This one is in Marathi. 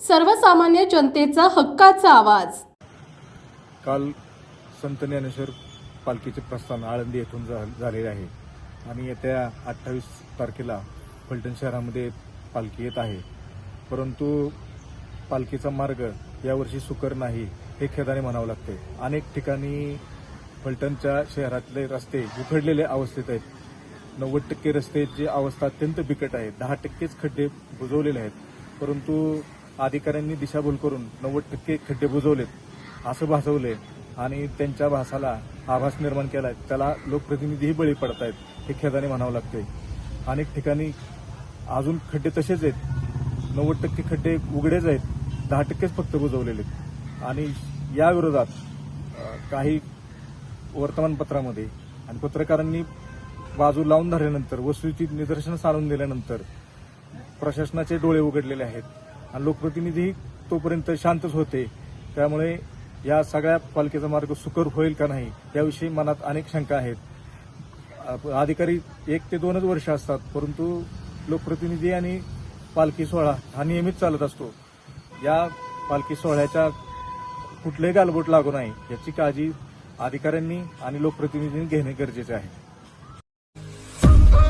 सर्वसामान्य जनतेचा हक्काचा आवाज. काल संत ज्ञानेश्वर पालखीचे प्रस्थान आळंदी येथून झा- झालेले आहे. आणि येत्या अठ्ठावीस तारखेला फलटण शहरामध्ये पालखी येत आहे. परंतु पालखीचा मार्ग यावर्षी सुकर नाही हे खेदाने म्हणावं लागते अनेक ठिकाणी फलटणच्या शहरातले रस्ते उखडलेले अवस्थेत आहेत. नव्वद टक्के रस्त्याची अवस्था अत्यंत बिकट आहे. दहा टक्केच खड्डे बुजवलेले आहेत. परंतु अधिकाऱ्यांनी दिशाभूल करून नव्वद टक्के खड्डे बुजवलेत असं भासवले आणि त्यांच्या भासाला आभास निर्माण केलाय. त्याला लोकप्रतिनिधीही बळी पडत आहेत हे खेदाने म्हणावं लागते अनेक ठिकाणी अजून खड्डे तसेच आहेत. नव्वद टक्के खड्डे उघडेच आहेत दहा टक्केच फक्त बुजवलेले आहेत आणि या विरोधात काही वर्तमानपत्रामध्ये आणि पत्रकारांनी बाजू लावून धरल्यानंतर वस्तूची निदर्शन चालवून दिल्यानंतर प्रशासनाचे डोळे उघडलेले आहेत. आणि लोकप्रतिनिधी तोपर्यंत शांतच होते. त्यामुळे या सगळ्या पालिकेचा मार्ग सुकर होईल का नाही याविषयी मनात अनेक शंका आहेत. अधिकारी एक ते दोनच वर्ष असतात परंतु लोकप्रतिनिधी आणि पालखी सोहळा हा नियमित चालत असतो. या पालखी सोहळ्याच्या कुठलंही गालबोट लागू नाही याची काळजी अधिकाऱ्यांनी आणि लोकप्रतिनिधींनी घेणे गरजेचे आहे.